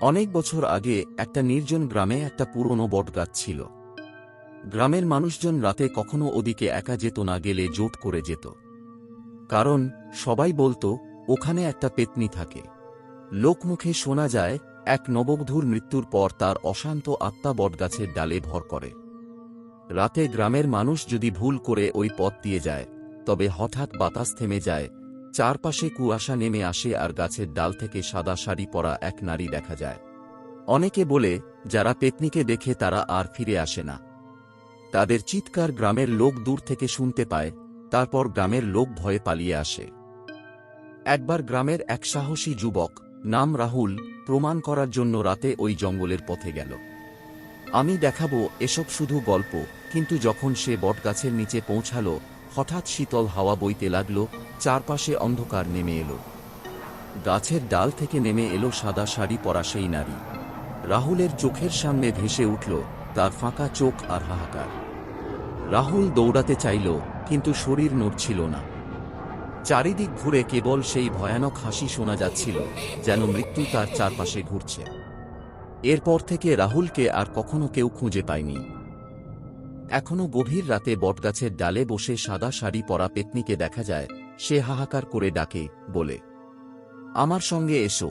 অনেক বছর আগে একটা নির্জন গ্রামে একটা পুরনো বটগাছ ছিল। গ্রামের মানুষজন রাতে কখনো ওদিকে একা যেত না, গেলে জোট করে যেত। কারণ সবাই বলতো, ওখানে একটা পেতনি থাকে। লোকমুখে শোনা যায়, এক নববধূর মৃত্যুর পর তার অশান্ত আত্মা বটগাছের ডালে ভর করে। রাতে গ্রামের মানুষ যদি ভুল করে ওই পথ দিয়ে যায়, তবে হঠাৎ বাতাস থেমে যায় চারপাশে কুয়াশা নেমে আসে আর গাছের ডাল থেকে সাদা শাড়ি পরা এক নারী দেখা যায়। অনেকে বলে, যারা পেতনিকে দেখে তারা আর ফিরে আসে না। তাদের চিৎকার গ্রামের লোক দূর থেকে শুনতে পায়, তারপর গ্রামের লোক ভয়ে পালিয়ে আসে। একবার গ্রামের এক সাহসী যুবক, নাম রাহুল, প্রমাণ করার জন্য রাতে ওই জঙ্গলের পথে গেল। আমি দেখাবো, এসব শুধু গল্প, কিন্তু যখন সে বটগাছের নিচে পৌঁছালো হঠাৎ শীতল হাওয়া বইতে লাগল, চারপাশে অন্ধকার নেমে এলো। গাছের ডাল থেকে নেমে এলো সাদা শাড়ি পরা সেই নারী। রাহুলের চোখের সামনে ভেসে উঠল তার ফাঁকা চোখ আর হাহাকার। রাহুল দৌড়াতে চাইল, কিন্তু শরীর নড়ছিল না। চারিদিক ঘুরে কেবল সেই ভয়ানক হাসি শোনা যাচ্ছিল, যেন মৃত্যু তার চারপাশে ঘুরছে। এরপর থেকে রাহুলকে আর কখনো কেউ খুঁজে পায়নি। এখনও গভীর রাতে বটগাছের ডালে বসে সাদা শাড়ি পরা পেতনিকে দেখা যায়, সে হাহাকার করে ডাকে, বলে, আমার সঙ্গে এসো।